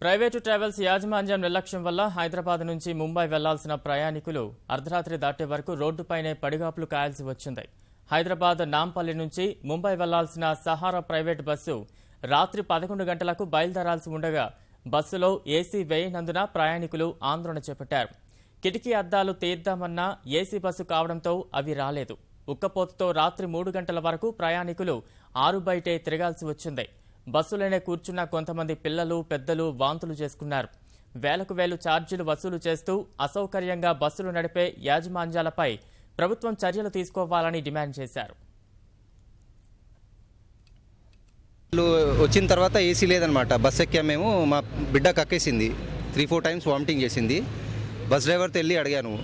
Private travels యాజమాన్యం నిర్లక్ష్యం వల్ల హైదరాబాద్ నుంచి ముంబై వెళ్ళాల్సిన ప్రయాణికులు అర్ధరాత్రి దాటే వరకు రోడ్డుపైనే పడిగాపులు కాయాల్సి వచ్చింది. హైదరాబాద్ నాంపల్లి నుంచి ముంబై వెళ్ళాల్సిన సహారా ప్రైవేట్ బస్సు రాత్రి పదకొండు గంటలకు బయలుదేరాల్సి ఉండగా బస్సులో ఏసీ వేయనందున ప్రయాణికులు ఆందోళన చేపట్టారు. కిటికీ అద్దాలు తీద్దామన్నా ఏసీ బస్సు కావడంతో అవి రాలేదు. ఉక్కపోతతో రాత్రి మూడు గంటల వరకు ప్రయాణికులు ఆరు బయటే తిరగాల్సి వచ్చింది. బస్సులోనే కూర్చున్న కొంతమంది పిల్లలు పెద్దలు వాంతులు చేసుకున్నారు. వేలకు వేలు ఛార్జీలు వసూలు చేస్తూ అసౌకర్యంగా బస్సులు నడిపే యాజమాన్యాలపై ప్రభుత్వం చర్యలు తీసుకోవాలని డిమాండ్ చేశారు. వచ్చిన తర్వాత ఏసీ లేదనమాట బస్ ఎక్కాము మేము. మా బిడ్డ కక్కేసింది. త్రీ ఫోర్ టైమ్స్ వామిటింగ్ చేసింది. బస్ డ్రైవర్తో వెళ్ళి అడిగాను.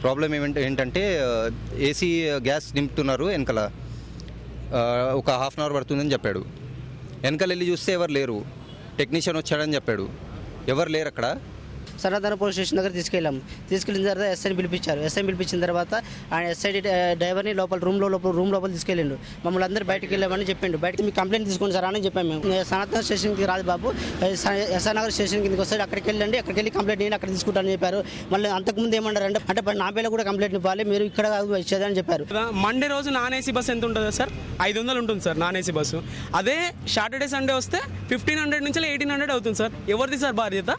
ప్రాబ్లం ఏమంటే ఏంటంటే ఏసీ గ్యాస్ నింపుతున్నారు వెనకాల. ఒక హాఫ్ అన్ అవర్ పడుతుందని చెప్పాడు. వెనకాల వెళ్ళి చూస్తే ఎవరు లేరు. టెక్నీషియన్ వచ్చాడని చెప్పాడు. ఎవరు లేరు అక్కడ? సరదాన పోలీస్ స్టేషన్ దగ్గర తీసుకెళ్ళాం. తీసుకెళ్ళిన తర్వాత ఎస్ఐని పిలిపించారు. ఎస్ఐని పిలిపించిన తర్వాత ఆయన ఎస్ఐ డ్రైవర్ని లోపల రూమ్లో లోపల రూమ్ లోపల తీసుకెళ్ళిండు. మమ్మల్ని అందరూ బయటకు వెళ్ళామని చెప్పిండు. బయటకి మీ కంప్లైంట్ తీసుకోండి సార్ అని చెప్పాము మేము. సనాతన స్టేషన్కి రాదు బాబు. ఎస్ఆర్ నగర్ స్టేషన్ కిందకి వస్తే అక్కడికి వెళ్ళండి. అక్కడికి వెళ్ళి కంప్లైంట్ నేను అక్కడ తీసుకుంటానని చెప్పారు. మళ్ళీ అంతకుముందు ఏమన్నారు అంటే అంటే నా పేరు కూడా కంప్లైంట్ ఇవ్వాలి. మీరు ఇక్కడ వచ్చేదని ఇచ్చేదని చెప్పారు. మండే రోజు నాన్ ఏసీ బస్ ఎంత ఉంటుందా సార్? ఐదు వందలు ఉంటుంది సార్ నాన్ ఏసీ బస్సు. అదే సాటర్డే సండే వస్తే ఫిఫ్టీన్ హండ్రెడ్ నుంచి ఎయిటీన్ హండ్రెడ్ అవుతుంది సార్. ఎవరిది సార్ బాధ్యత?